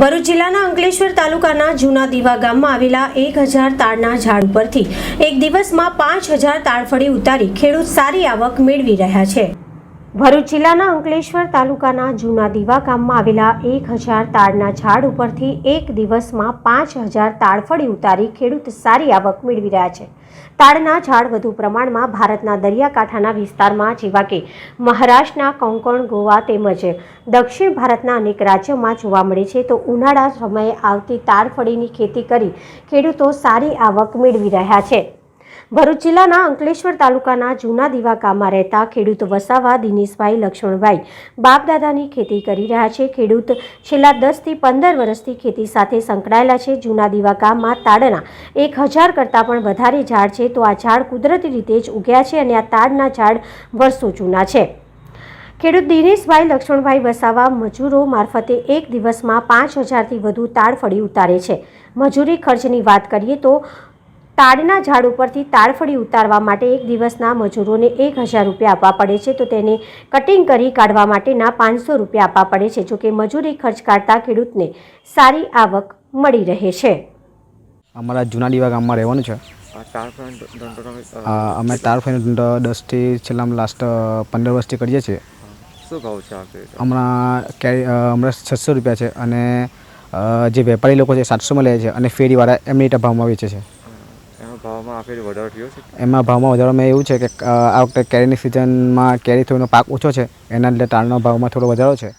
ભરૂચ જિલ્લાના અંકલેશ્વર તાલુકાના જૂના દીવા ગામમાં આવેલા એક હજાર તાળના ઝાડ ઉપરથી એક દિવસમાં પાંચ હજાર તાળફળી ઉતારી ખેડૂત સારી આવક મેળવી રહ્યા છે. ભરૂચ જિલ્લાના અંકલેશ્વર તાલુકાના જૂના દીવા ગામમાં આવેલા એક હજાર તાડના ઝાડ ઉપરથી એક દિવસમાં પાંચ હજાર તાડફળી ઉતારી ખેડૂત સારી આવક મેળવી રહ્યા છે. તાડના ઝાડ વધુ પ્રમાણમાં ભારતના દરિયાકાંઠાના વિસ્તારમાં જેવા કે મહારાષ્ટ્રના કોંકણ, ગોવા તેમજ દક્ષિણ ભારતના અનેક રાજ્યોમાં જોવા મળે છે તો ઉનાળા સમયે આવતી તાડફળીની ખેતી કરી ખેડૂતો સારી આવક મેળવી રહ્યા છે. ભરૂચ જિલ્લાના અંકલેશ્વર તાલુકાના જૂના દીવા ગામમાં રહેતા ખેડૂત વસાવા દિનેશભાઈ લક્ષ્મણભાઈ બાપદાદાની ખેતી કરી રહ્યા છે. ખેડૂત છેલ્લા દસથી પંદર વર્ષથી ખેતી સાથે સંકળાયેલા છે. જૂના દીવા ગામમાં તાડના એક હજાર કરતાં પણ વધારે ઝાડ છે. તો આ ઝાડ કુદરતી રીતે જ ઉગ્યા છે અને આ તાડના ઝાડ વર્ષો જૂના છે. ખેડૂત દિનેશભાઈ લક્ષ્મણભાઈ વસાવા મજૂરો મારફતે એક દિવસમાં પાંચ હજારથી વધુ તાડ ફળી ઉતારે છે. મજૂરી ખર્ચની વાત કરીએ તો તાડના ઝાડ ઉપરથી તાડફળી ઉતારવા માટે એક દિવસના મજૂરોને એક હજાર રૂપિયા આપવા પડે છે. તો તેને કટિંગ કરી કાઢવા માટેના પાંચસો રૂપિયા આપવા પડે છે. જોકે મજૂરી ખર્ચ કાઢતા ખેડૂતને સારી આવક મળી રહે છે. અમારા જૂના દીવા ગામમાં રહેવાનું છે. અમે તાર ધંધો દસથી છેલ્લા લાસ્ટ પંદર વર્ષથી કરીએ છીએ. શું ભાવ છે હમણાં કેરી હમણાં છસો રૂપિયા છે અને જે વેપારી લોકો છે સાતસોમાં લે છે અને ફેરીવાળા એમની ટભાવમાં ભાવમાં વેચે છે. ભાવમાં આ ફેર વધારો થયો છે? એમાં ભાવમાં વધારોમાં એવું છે કે આ વખતે કેરીની સિઝનમાં કેરી થોડીનો પાક ઓછો છે, એના લીધે તાળનો ભાવમાં થોડો વધારો છે.